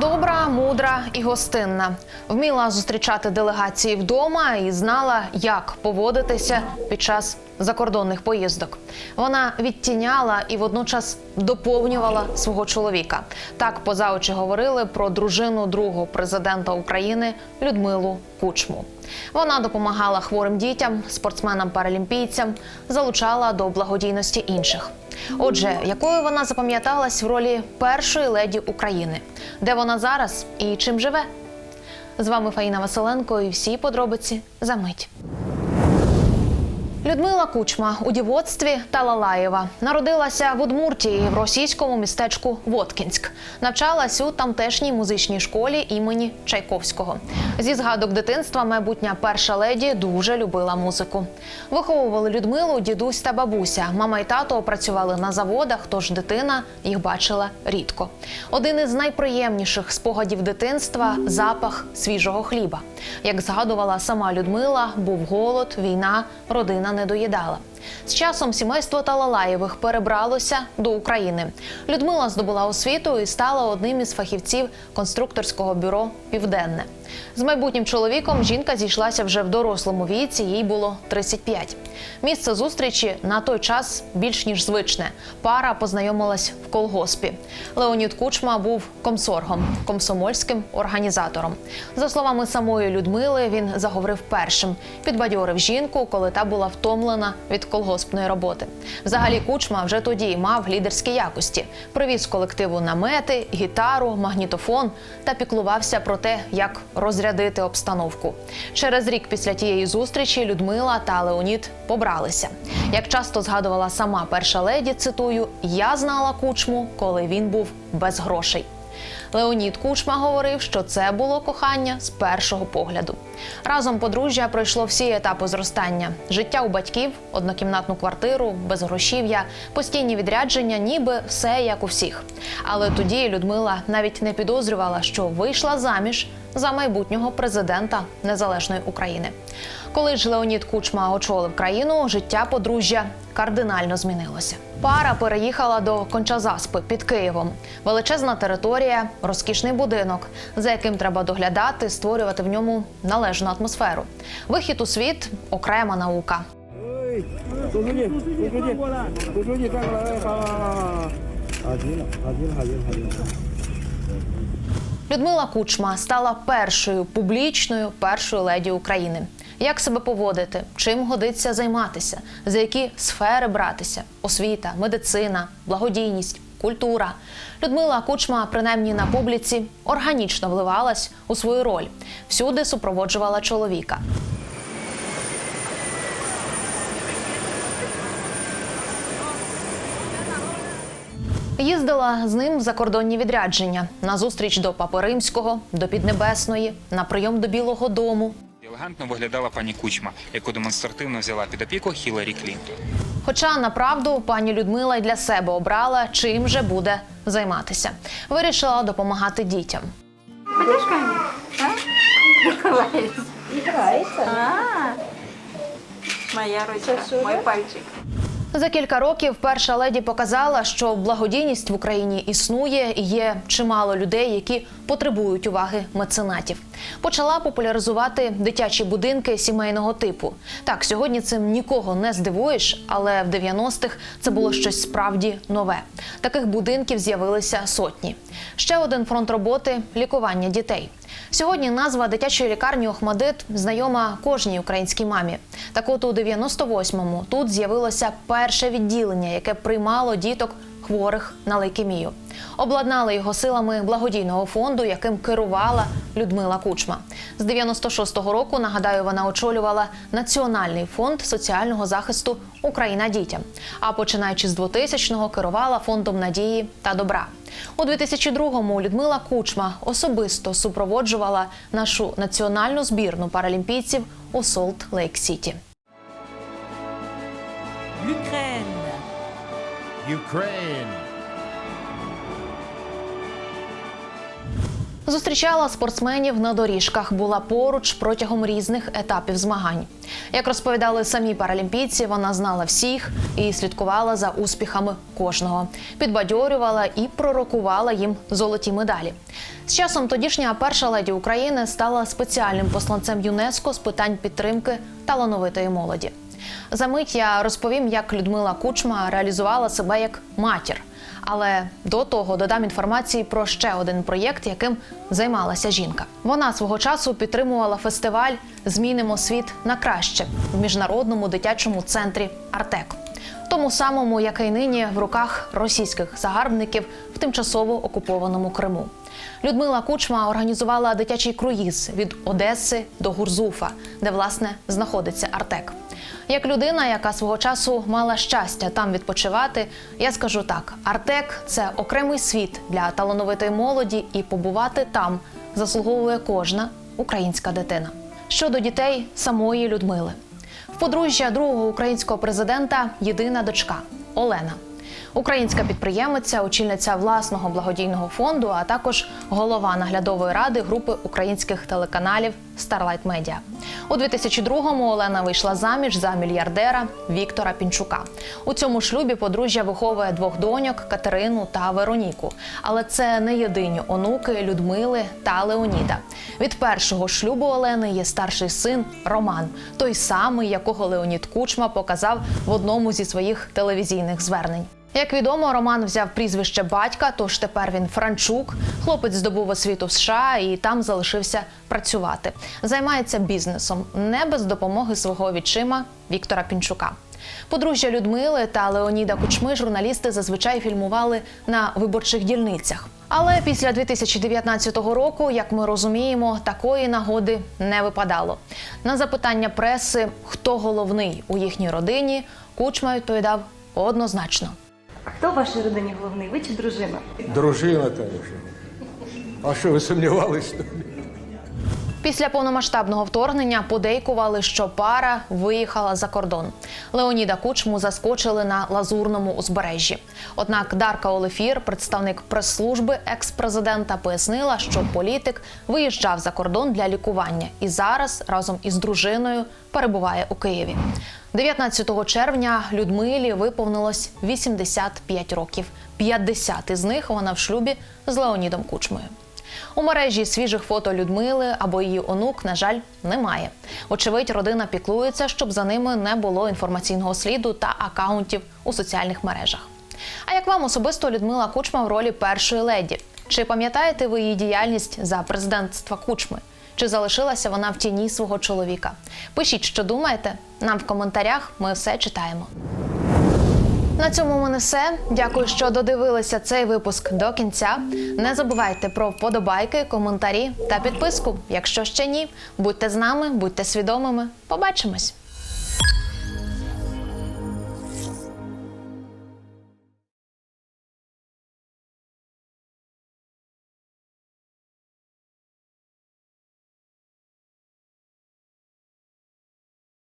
Добра, мудра і гостинна. Вміла зустрічати делегації вдома і знала, як поводитися під час закордонних поїздок. Вона відтіняла і водночас доповнювала свого чоловіка. Так поза очі говорили про дружину другого президента України Людмилу Кучму. Вона допомагала хворим дітям, спортсменам-паралімпійцям, залучала до благодійності інших. Отже, якою вона запам'яталась в ролі першої леді України, де вона зараз і чим живе? З вами Фаїна Василенко і всі подробиці за мить. Людмила Кучма у дівоцтві Талалаєва народилася в Удмуртії в російському містечку Воткінськ. Навчалась у тамтешній музичній школі імені Чайковського. Зі згадок дитинства майбутня перша леді дуже любила музику. Виховували Людмилу дідусь та бабуся. Мама і тато працювали на заводах, тож дитина їх бачила рідко. Один із найприємніших спогадів дитинства запах свіжого хліба. Як згадувала сама Людмила, був голод, війна, родина не доїдала. З часом сімейство Талалаєвих перебралося до України. Людмила здобула освіту і стала одним із фахівців конструкторського бюро Південне. З майбутнім чоловіком жінка зійшлася вже в дорослому віці, їй було 35. Місце зустрічі на той час більш ніж звичне. Пара познайомилась в колгоспі. Леонід Кучма був комсоргом, комсомольським організатором. За словами самої Людмили, він заговорив першим, підбадьорив жінку, коли та була втомлена від колгоспної роботи. Взагалі, Кучма вже тоді мав лідерські якості. Привіз колективу намети, гітару, магнітофон та піклувався про те, як розрядити обстановку. Через рік після тієї зустрічі Людмила та Леонід побралися. Як часто згадувала сама перша леді, цитую: я знала кучму, коли він був без грошей. Леонід Кучма говорив, що це було кохання з першого погляду. Разом подружжя пройшло всі етапи зростання: життя у батьків, однокімнатну квартиру, безгрошів'я, постійні відрядження, ніби все як у всіх. Але тоді Людмила навіть не підозрювала, що вийшла заміж за майбутнього президента незалежної України. Коли ж Леонід Кучма очолив країну, життя подружжя кардинально змінилося. Пара переїхала до Кончазаспи під Києвом. Величезна територія, розкішний будинок, за яким треба доглядати, створювати в ньому належну атмосферу. Вихід у світ окрема наука. Людмила Кучма стала першою публічною першою леді України. Як себе поводити, чим годиться займатися, за які сфери братися: освіта, медицина, благодійність, культура. Людмила Кучма, принаймні на публіці, органічно вливалась у свою роль, всюди супроводжувала чоловіка. Їздила з ним в закордонні відрядження на зустріч до Папи Римського, до Піднебесної, на прийом до Білого Дому. Елегантно виглядала пані Кучма, яку демонстративно взяла під опіку Хіларі Клінтон. Хоча направду пані Людмила й для себе обрала, чим же буде займатися. Вирішила допомагати дітям. Моя ручка, мой пальчик. За кілька років перша леді показала, що благодійність в Україні існує і є чимало людей, які потребують уваги меценатів. Почала популяризувати дитячі будинки сімейного типу. Так, сьогодні цим нікого не здивуєш, але в 90-х це було щось справді нове. Таких будинків з'явилися сотні. Ще один фронт роботи лікування дітей. Сьогодні назва дитячої лікарні Охмадит знайома кожній українській мамі. Так от у 98-му тут з'явилося перше відділення, яке приймало діток хворих на лейкемію. Обладнали його силами благодійного фонду, яким керувала Людмила Кучма. З 96-го року, нагадаю, вона очолювала Національний фонд соціального захисту Україна дітям. А починаючи з 2000-го, керувала фондом надії та добра. У 2002-му Людмила Кучма особисто супроводжувала нашу національну збірну паралімпійців у Солт Лейк Сіті. Ukraine, Зустрічала спортсменів на доріжках, була поруч протягом різних етапів змагань. Як розповідали самі паралімпійці, вона знала всіх і слідкувала за успіхами кожного, підбадьорювала і пророкувала їм золоті медалі. З часом тодішня перша леді України стала спеціальним посланцем ЮНЕСКО з питань підтримки талановитої молоді. За мить я розповім, як Людмила Кучма реалізувала себе як матір. Але до того додам інформації про ще один проєкт, яким займалася жінка. Вона свого часу підтримувала фестиваль Змінимо світ на краще в міжнародному дитячому центрі Артек, тому самому, який нині в руках російських загарбників в тимчасово окупованому Криму. Людмила Кучма організувала дитячий круїз від Одеси до Гурзуфа, де власне знаходиться Артек. Як людина, яка свого часу мала щастя там відпочивати, я скажу так: Артек це окремий світ для талановитої молоді, і побувати там заслуговує кожна українська дитина. Щодо дітей самої Людмили, в подружжя другого українського президента єдина дочка Олена. Українська підприємиця, очільниця власного благодійного фонду, а також голова наглядової ради групи українських телеканалів Starlight Media. У 2002-му Олена вийшла заміж за мільярдера Віктора Пінчука. У цьому шлюбі подружжя виховує двох доньок Катерину та Вероніку. Але це не єдині онуки Людмили та Леоніда. Від першого шлюбу Олени є старший син Роман, той самий, якого Леонід Кучма показав в одному зі своїх телевізійних звернень. Як відомо, Роман взяв прізвище батька, тож тепер він Франчук. Хлопець здобув освіту в США і там залишився працювати. Займається бізнесом не без допомоги свого відчима Віктора Пінчука. Подружжя Людмили та Леоніда Кучми журналісти зазвичай фільмували на виборчих дільницях. Але після 2019 року, як ми розуміємо, такої нагоди не випадало. На запитання преси, хто головний у їхній родині, Кучма відповідав однозначно. Хто в вашій родині головний? Ви чи дружина? Дружина, конечно. А що ви сумнівались? Після повномасштабного вторгнення подейкували, що пара виїхала за кордон. Леоніда Кучму заскочили на лазурному узбережжі. Однак Дарка Олефір, представник прес-служби екс-президента, пояснила, що політик виїжджав за кордон для лікування і зараз разом із дружиною перебуває у Києві. 19 червня Людмилі виповнилось 85 років. 50 із них вона в шлюбі з Леонідом Кучмою. У мережі свіжих фото Людмили або її онук, на жаль, немає. Очевидь, родина піклується, щоб за ними не було інформаційного сліду та акаунтів у соціальних мережах. А як вам особисто Людмила Кучма в ролі першої леді? Чи пам'ятаєте ви її діяльність за президентства Кучми? Чи залишилася вона в тіні свого чоловіка? Пишіть, що думаєте. Нам в коментарях ми все читаємо. На цьому мене все. Дякую, що додивилися цей випуск до кінця. Не забувайте про вподобайки, коментарі та підписку. Якщо ще ні, будьте з нами, будьте свідомими. Побачимось!